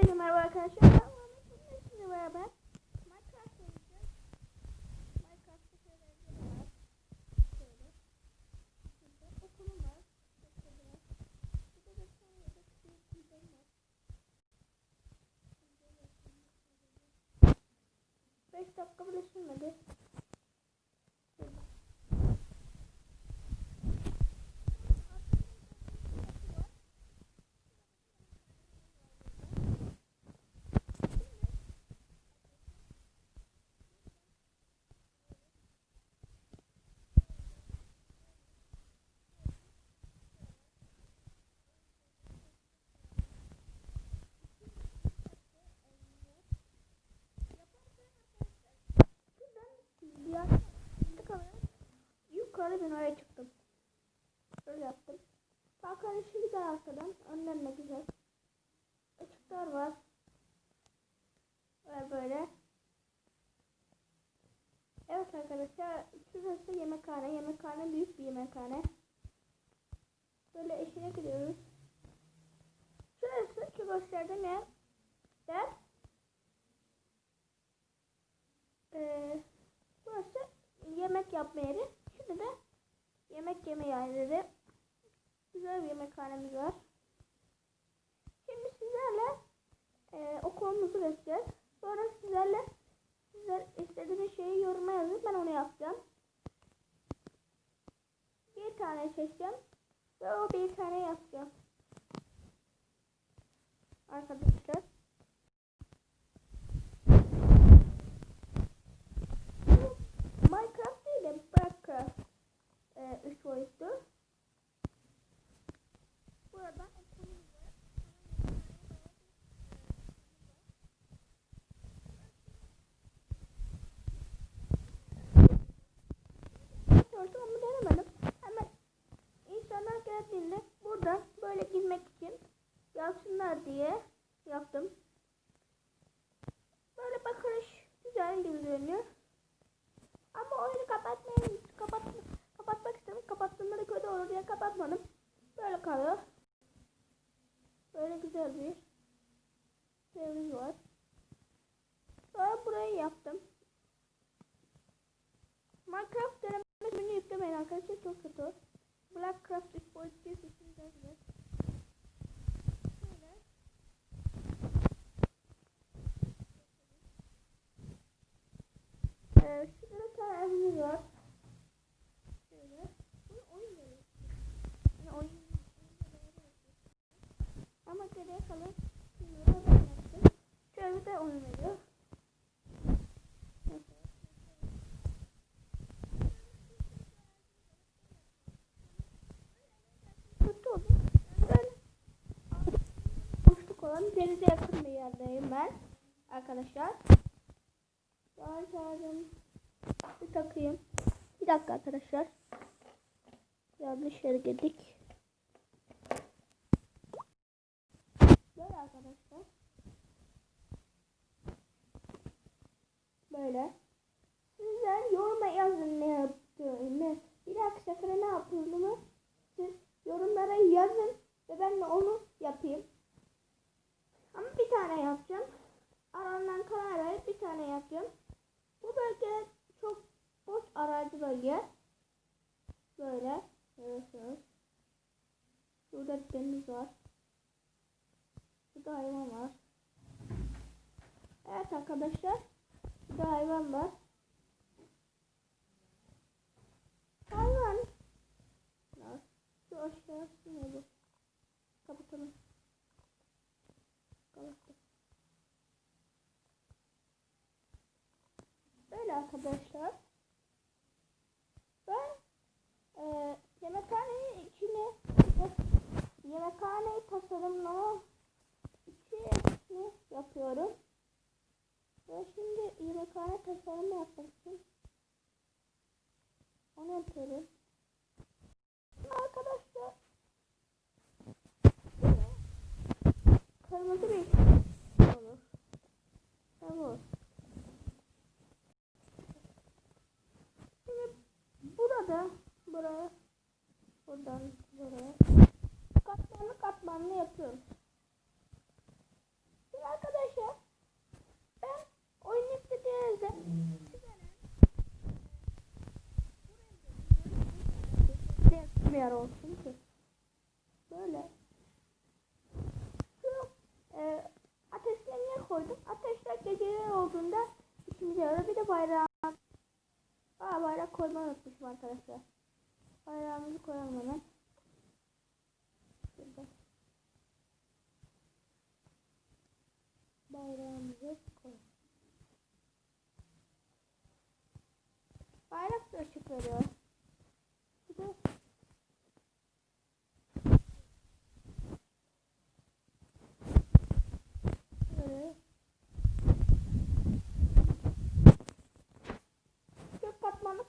Hepinize merhaba arkadaşlar. Ben Muhammed Sizinle beraber Minecraft oynayacağız. Minecraft'ta şöyle var. Şöyle. Burada okulum var. Burada var. Burada da bir tane yedek bir güzel var. 5 dakika bile sürmedi. Arkadan. Önden de güzel. Işıklar var. Ve böyle. Evet arkadaşlar. Şurası yemekhane. Yemekhane büyük bir yemekhane. Böyle eşine gidiyoruz. Şurası şu gösterdiğim yer. Yer. Ee, burası yemek yapma yeri. Şimdi de yemek yeme yerleri. Güzel bir yemekhanemiz var. Şimdi sizlerle e, okulumuzu göstereceğiz. Sonra sizlerle sizler istediğiniz şeyi yoruma yazın. Ben onu yapacağım. Bir tane seçeceğim. Ve o bir tane yapacağım. Arkadaşlar. Minecraft değil de Minecraft e, üç boyutlu. Burada okulumuz var. Sordum ama denemedim. Hemen insanlar geldiğinde burada böyle girmek için yapsınlar diye yaptım. Böyle bakış güzel gibi görünüyor. Ama oyunu kapatmayayım. Kapat, kapatmak istedim. Kapattığımda da kötü kapatmadım. Böyle kalıyor. Böyle güzel bir şeyimiz var. Sonra burayı yaptım. Minecraft denemesini yüklemeyin arkadaşlar çok kötü. Blackcraft 3 boyut bir sesini göreceğiz. Şöyle. Ee, şurada bir tane evimiz var. Şöyle. Bu oyun veriyor. Yani oyun, oyunda veriyor. Yaptım. Şöyle de oyun veriyor. Kötü oldu. Böyle boşluk olan denize yakın bir yerdeyim ben. Arkadaşlar. Daha şarjım bir takayım. Bir dakika arkadaşlar. Yanlış yere girdik. Böyle arkadaşlar. Böyle. Sizler yoruma yazın ne yaptığını. Bir dahaki sefere ne yaptığını siz yorumlara yazın ve ben de onu yapayım. Ama bir tane yapacağım. Arandan verip bir tane yapacağım. Bu bölge çok boş arazi bölge. Böyle. Görüyorsunuz. Burada bir deniz var. Burada hayvan var. Evet arkadaşlar. Burada hayvan var. Hayvan. Şu aşağısı ne bu? Kapatalım. Kapatalım. Böyle arkadaşlar. Ben e, yemekhanenin içine yemekhaneyi tasarımlama içini yapıyorum. Ve şimdi yemekhane tasarımı yapmak için onu yapıyorum. Arkadaşlar kırmızı bir olur. Tamam. Şimdi burada buraya buradan buraya katmanlı katmanlı yapıyoruz. Biraz koydum. Ateşler geceler olduğunda işimize yarar. Bir de bayrağı. Aa bayrak koymayı unutmuşum arkadaşlar. Bayrağımızı koyalım hemen. Şurada. Bayrağımızı koy. Bayrak da ışık veriyor. Bir de Böyle.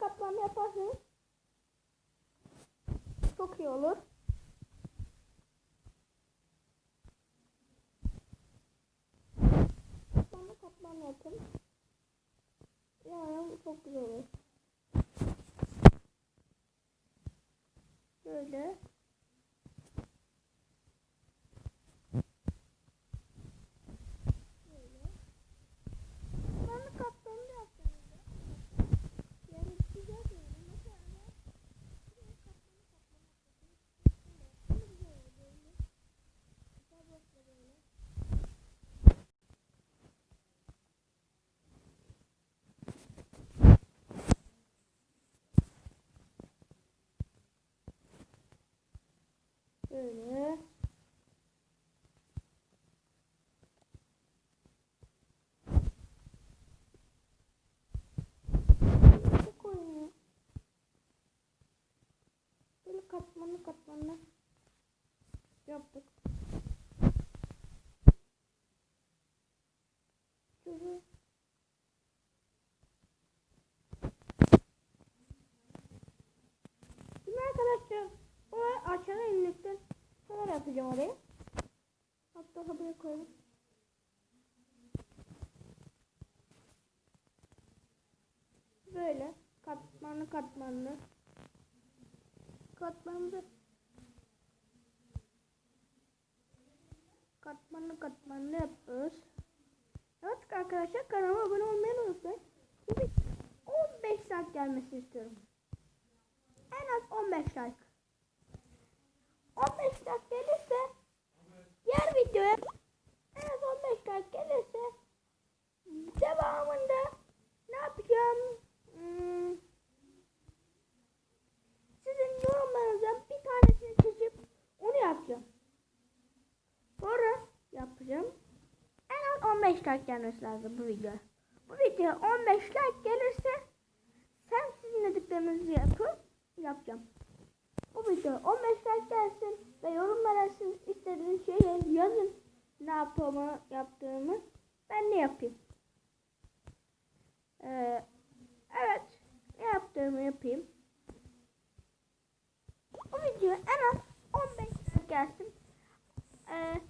Katmanlı yaparsanız çok iyi olur. Katmanlı katmanlı yapın. Yani çok güzel olur. Böyle. Katmanlı katmanlı yaptığınızda yani güzel yani mesela buraya katmanlı katmanlı yapıyorsunuz. Böyle güzel olur böyle. Güzel böyle böyle. Böyle. Böyle katmanlı katmanlı yaptık. Şöyle. Şimdi arkadaşlar aşağı inlikten şöyle yapacağım oraya. Hatta buraya koyalım. Böyle katmanlı katmanlı katmanlı katmanlı katmanlı yapıyoruz. Evet arkadaşlar kanalıma abone olmayı unutmayın. Şimdi 15 like gelmesini istiyorum. En az 15 like. 15 like gelirse diğer videoya en az 15 like gelirse devamında ne yapacağım? Hmm, sizin yorumlarınızdan bir tanesini seçip onu yapacağım. Sonra yapacağım. En az 15 like gelmesi lazım bu videoya. Bu videoya 15 like gelirse sen sizin dediklerinizi yapıp yapacağım. Bu video 15 like gelsin ve yorumlara siz istediğiniz şeyleri yazın. Ne yapmamı yaptığımı ben ne yapayım. Ee, evet ne yaptığımı yapayım. Bu video en az 15 like gelsin. Ee,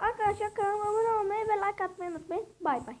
arkadaşlar kanalıma abone olmayı ve like atmayı unutmayın. Bay bay.